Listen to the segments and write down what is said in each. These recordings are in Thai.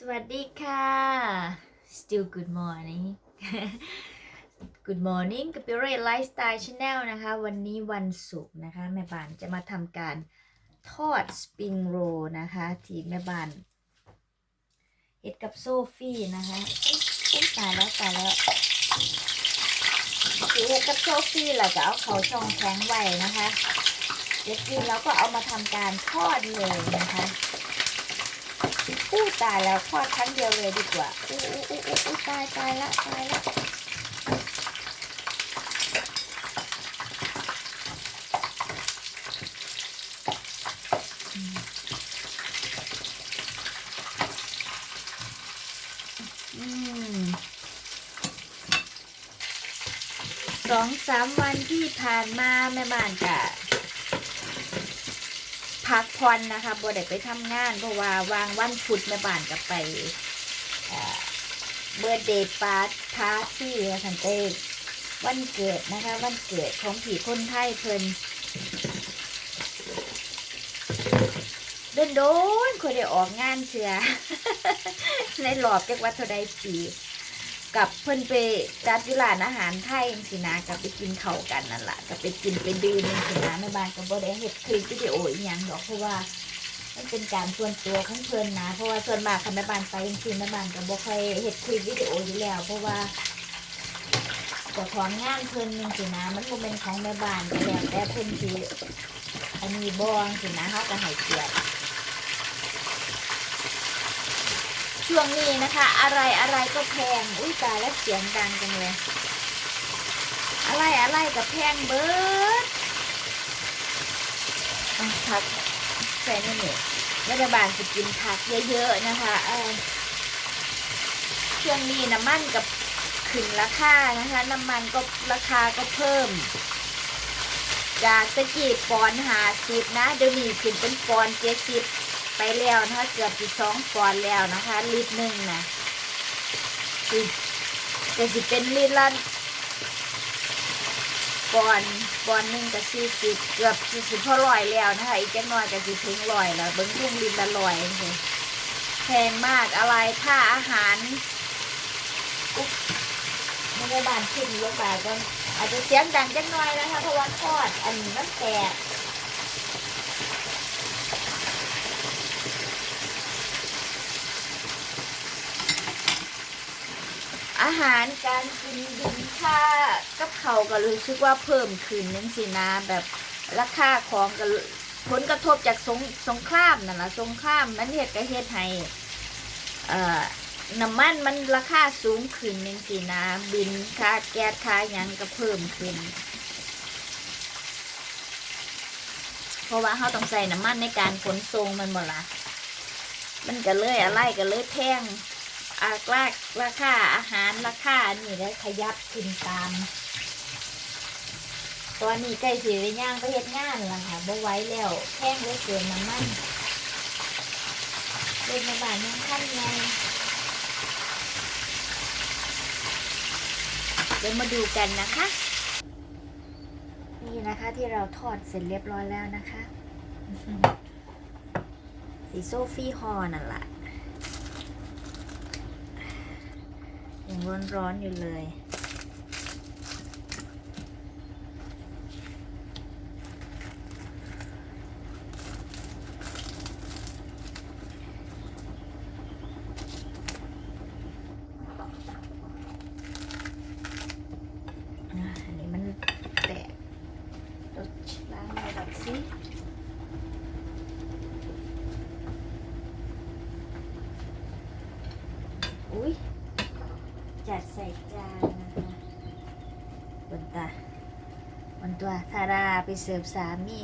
สวัสดีค่ะ still good morning good morning กับ p u r e Lifestyle Channel นะคะ วันนี้วันศุกร์นะคะ แม่บ้านจะมาทำการทอดสปริงโรนะคะ ที่แม่บ้านเฮ็ดกับโซฟี่นะคะอุ๊ยอุ๊ยตายแล้วตายแล้วที่เฮ็ดกับโซฟี่เราก็เอาเขาช่องแข็งไว้นะคะเดี๋ยวกินแล้วก็เอามาทำการทอดเลยนะคะ อู้ตายแล้วทอดครั้งเดียวเลยดีกว่าอู้อู้อู้อู้ตายตายละตายละอืมอืมสองสามวันที่ผ่านมาแม่บ้านกะ พักผ่อนนะคะบ่ได้ไปทำงานเพราะว่าวางวันพุธแม่บ้านกับไปเบิร์เดย์ปาร์ตพาร์ตี้สันเต้วันเกิดนะคะ วันเกิดของผีคนไทยเพลินโดนโดนๆคนได้ออกงานเสือในหลอบจักวัดเท่าใดปี กับเพิ่อนไปจัดยุร้านอาหารไทยสินะกับไปกินเข้ากันนั่นแหละกับไปกินไปดื่มสินะแม่บ้านก็บ่ได้เฮ็ดคลิปวิดีโออีหยังดอกเพราะว่ามันเป็นการส่วนตัวของเพิ่อนนะเพราะว่าส่วนมากคันแม่บ้านไปจังซี่แม่บ้านก็บ่ค่อยเฮ็ดคลิปวิดีโออยู่แล้ว เพราะว่าเจ้าของงานเพิ่อนจังสินะมันบ่แม่นของแม่บ้านแล้วแต่เพิ่นสิอันนี้บ่จังสินะเฮาก็ให้เกียรติ ช่วงนี้นะคะ อะไรอะไรก็แพงอุ้ยตายแล้วเสียงดังจังเลย อะไรอะไรก็แพงเบิร์ดอะผักใส่นี่นี่รัฐบาลจะกินผักเยอะๆนะคะเออช่วงนี้น้ำมันกับขึ้นราคานะคะ น้ำมันก็ราคาก็เพิ่ม จากตะกี้ปอนหาสิบนะเดี๋ยวนี้ขึ้นเป็นปอนเจ็ดสิบ ไปแล้วนะคะเกือบสิสองปอนแล้วนะคะ ลิตรหนึ่งนะสิจะสิเป็นลิตรละปอนปอนหนึ่งกับสี่สิบเกือบสี่สิบพอร้อยแล้วนะคะอีกจักหน่อยก็สิถึงร้อยแล้วเบิ้งทุ่งลิตรละร้อยเลยแพงมากอะไรค่าอาหารอุ๊บไม่ได้บานขึ้นยกบาก็อาจจะเสียงดังจักหน่อยนะคะเพราะว่าทอดอันนี้มันแตก อาหารการกินดินค่ากับเขาก็รู้สึกว่าเพิ่มขึ้นนั่นสินะแบบราคาของก็ผลกระทบจากสงสงครามนั่นแหละสงครามมันเหตุก็เหตุให้น้ำมันมันราคาสูงขึ้นนั่นสินะบินค่าแก๊สค่ายังก็เพิ่มขึ้น เพราะว่าเขาต้องใส่น้ำมันในการขนส่งมันหมดละมันก็เลยอะไรก็เลยแพง อาราราคาอาหารราคานี่ได้ขยับขึ้นตามตอนนี้ใกล้สิได้ย่างไปเฮ็ดงานแล้วค่ะบ่ไหว้แล้วแพงเหลือเกินน้ำมันเล่นในบ้านยังขั้นไงเดี๋ยวมาดูกันนะคะ นี่นะคะที่เราทอดเสร็จเรียบร้อยแล้วนะคะ สีโซฟี่ฮอนั่นแหละ ยังร้อนๆอยู่เลย อันนี้มันแตกรถล้างระดับสิอุ้ย จัดใส่จานนะคะบนตาบนตัวทาราไปเสิร์ฟสามี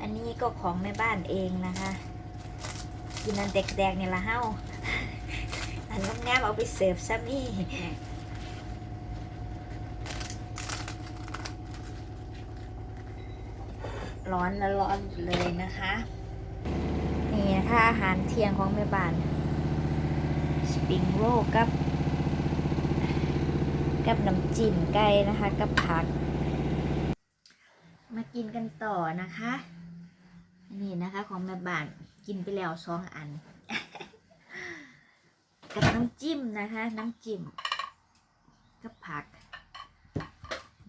อันนี้ก็ของแม่บ้านเองนะคะ กินอันแดกๆเนี่ยละเฮ้าอันงามๆเอาไปเสิร์ฟสามีร้อนและร้อนเลยนะคะ นี่นะคะอาหารเที่ยงของแม่บ้าน สปริงโรกับ กับน้ำจิ้มไก่นะคะ กับผัก มากินกันต่อนะคะนี่นะคะของแม่บ้านกินไปแล้วสองอัน กับน้ำจิ้มนะคะ น้ำจิ้มกับผัก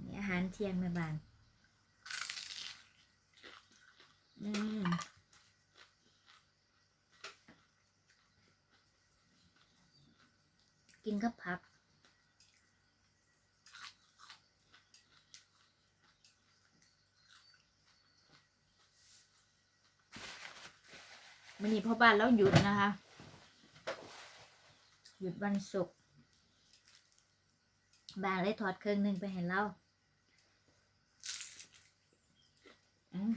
นี่อาหารเที่ยงแม่บ้านอืมกินกับผัก วันนี้พ่อบ้านเราหยุดนะคะ หยุดวันศุกร์บานเลยถอดเครื่องหนึ่งไปให้เราอืม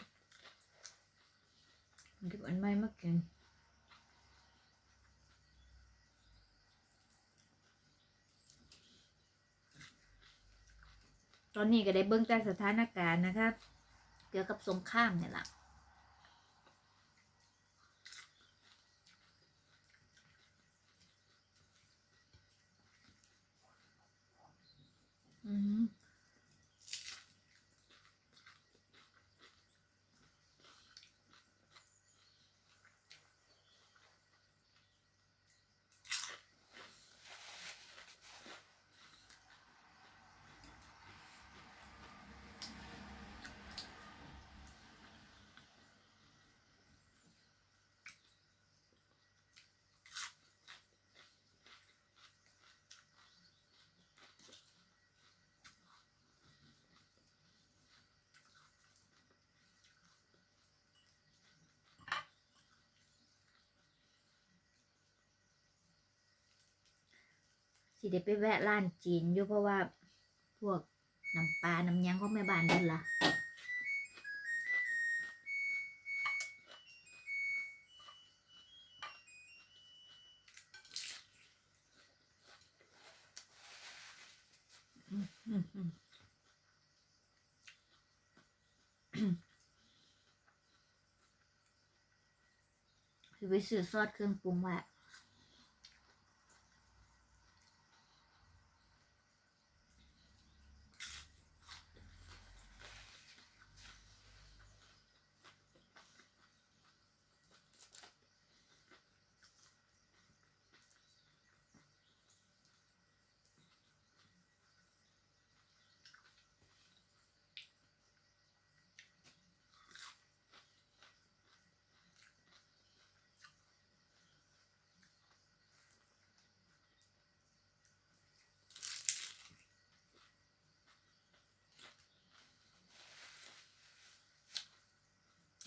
เก็บอันใหม่มากินตอนนี้ก็ได้เบิ่งแต่สถานการณ์นะคะ เกี่ยวกับสงครามเนี่ยแหละ อื สิได้ไปแวะร้านจีนอยู่เพราะว่าพวกน้ำปลาน้ำยังของแม่บ้านเดินละอือืมอืมคือไปซื้อซอสเครื่องปรุงไว้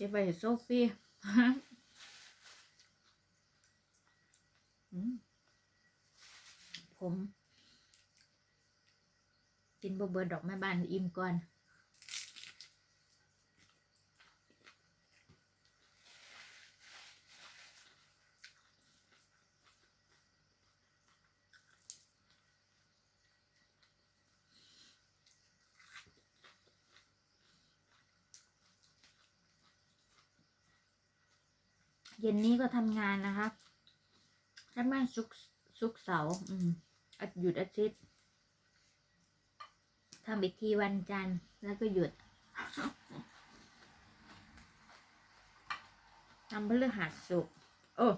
เก็บไปให้โซฟี่อืมผม กินบเบิดดอกแม่บ้านอิ่มก่อน เย็นนี้ก็ทำงานนะคะทำงานสุกร์สุกเสาร์อืมอหยุดอาทิตย์ทำอีกทีวันจันทร์แล้วก็หยุดทำพฤหัสสุกโอ้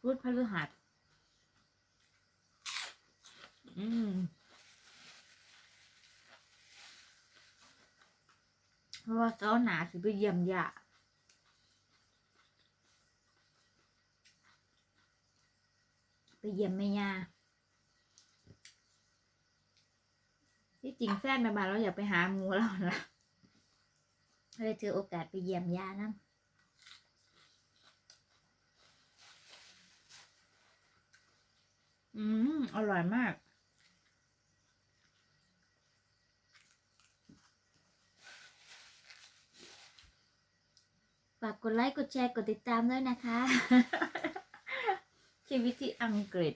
พูดพฤหัส อืมเพราะว่าเสาหนาสิไปเยี่ยมยา ไป เยี่ยมแม่ย่าที่จริงแฟนแม่บ้านเราอยากไปหาหมูเราละเลยถือโอกาสไปเยี่ยมย่านะอืม อร่อยมาก ฝากกดไลค์ กดแชร์ กดติดตามด้วยนะคะ ชีวิตที่อังกฤษ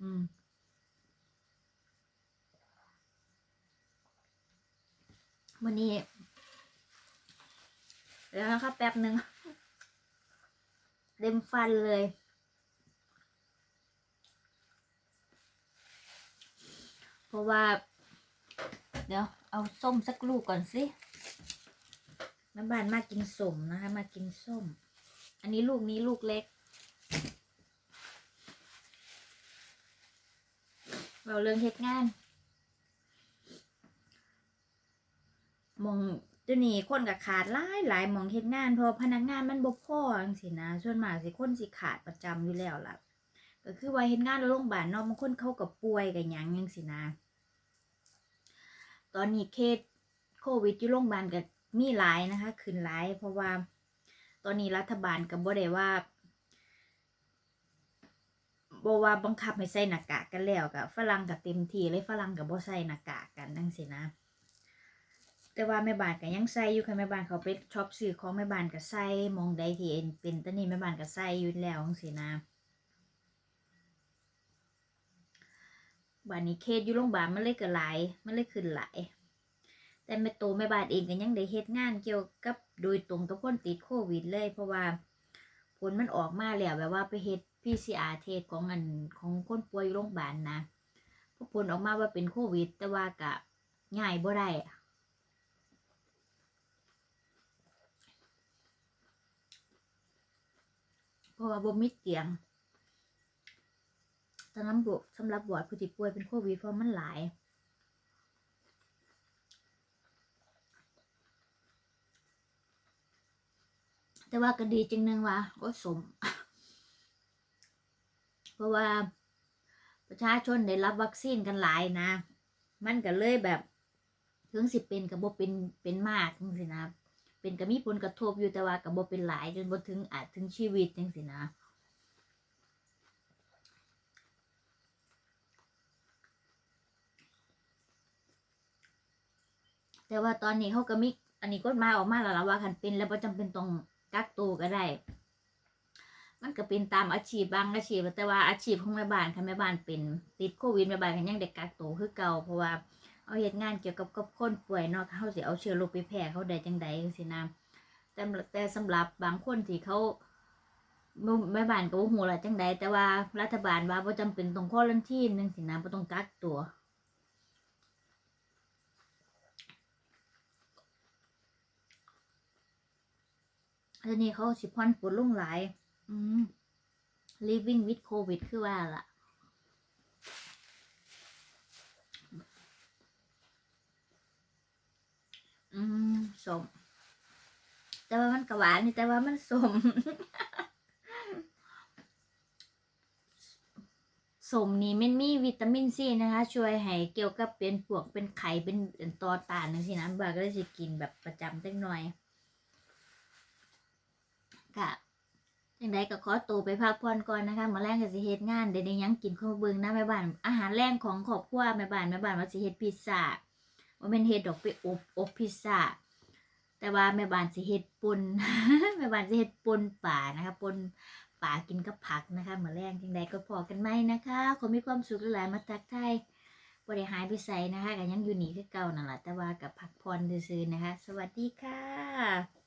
อืมวันนี้แล้วนะครับแป๊บหนึ่งเต็มฟันเลย เพราะว่า เดี๋ยว เอาส้มสักลูกก่อนสิน้ำบานมากินส้มนะคะ มากินส้ม อันนี้ลูกนี้ลูกเล็ก เราเรื่องเฮ็ดงานมองเดี๋ยวนี้คนก็ขาดหลายหลายมองเฮ็ดงานเพราะพนักงานมันบ่พอจังซี่นะส่วนมากสิคนสิขาดประจำอยู่แล้วล่ะ ก็คือว่าเฮ็ดงานโรงพยาบาลเนาะบางคนเขาก็ป่วยกันหยังจังซี่นะ ตอนนี้เคสโควิดอยู่โรงพยาบาลก็มีหลายนะคะขึ้นหลายเพราะว่า ตอนนี้รัฐบาลก็บ่ได้ว่า บ่ว่าบังคับให้ใส่หน้ากากกันแล้วก็ฝรั่งก็เต็มที่เลยฝรั่งก็บ่ใส่หน้ากากกันจังซี่นะ แต่ว่าแม่บ้านก็ยังใส่อยู่ค่ะแม่บ้านเขาไปช็อปซื้อของแม่บ้านก็ใส่มองใดที่เห็นเป็นตอนนี้แม่บ้านก็ใส่อยู่แล้วจังซี่นะบ้านนี้เคสอยู่โรงพยาบาลมันเลยก็หลายมันเลยขึ้นหลายแต่แม่โตแม่บ้านเองก็ยังได้เฮ็ดงานเกี่ยวกับโดยตรงกับคนติดโควิดเลย เพราะว่าผลมันออกมาแล้วแบบว่าไปเฮ็ด PCR เทสของอันของคนป่วยโรงพยาบาลนะพอผลออกมาว่าเป็นโควิด แต่ว่ากะง่ายบ่ได้เพราะว่าบ่มีเตียงสำหรับบสำหรับบอดผู้ที่ป่วยเป็นโควิดเพราะมันหลายแต่ว่าก็ดีจริงหนึงว่าโอ้สม เพราะว่าประชาชนได้รับวัคซีนกันหลายนะ มันก็เลยแบบถึงสิเป็นกับบเป็นเป็นมากจังสินะ เป็นก็มีผลกระทบอยู่แต่ว่ากับบเป็นหลายจนบ่ถึงอาจถึงชีวิตจังสินะแต่ว่าตอนนี้เขาก็มีอันนี้กฎหมาออกมาแล้วว่าคันเป็นแล้วบ่จำเป็นต้องกักตัวก็ได้ มันก็เป็นตามอาชีพบางอาชีพแต่ว่าอาชีพของแม่บ้านค่ะแม่บ้านเป็นติดโควิดแม่บ้านก็ยังได้กักตัวคือเก่าเพราะว่าเอาเฮ็ดงานเกี่ยวกับกับคนป่วยเนาะเขาสิเอาเชื้อโรคไปแพร่เขาได้จังใดจังซี่นะแต่แต่สำหรับบางคนที่เขาแม่บ้านก็บ่ฮู้ล่ะจังใดแต่ว่ารัฐบาลว่าบ่จำเป็นต้องควอรันทีนจังซี่นะบ่ต้องกักตัวทีนี้เขาสิพอนปวดลงหลาย living with covid คือว่าล่ะ อืมสม แต่ว่ามันกหวานนี่แต่ว่ามันสม สมนี่มันมีวิตามินซีนะคะ ช่วยให้เกี่ยวกับเป็นปวกเป็นไข่เป็นเป็นตอตานนั่นสินะบาก็เลยสิกินแบบประจำจังหน่อยค่ะ จังใดก็ขอตัวไปพักผ่อนก่อนนะคะมาแรงก็สิเฮ็ดงานเดี๋ยวยังกินข้าวเบิ่งนะแม่บ้าน อาหารแรงของครอบครัวแม่บ้านแม่บ้านว่าสิเฮ็ดพิซซ่าว่าเป็นเฮ็ดดอกไปอบอบพิซซ่าแต่ว่าแม่บ้านสิเฮ็ดปนแม่บ้านสิเฮ็ดปนป่านะคะปนป่ากินกับผักนะคะมาแรงจังใดก็พอกันไหมนะคะขอมีความสุขหลายๆมาทักทายบ่ได้หายไปไสนะคะก็ยังอยู่นี่คือเก่านั่นแหละแต่ว่ากับพักผ่อนซื่อๆนะคะ สวัสดีค่ะ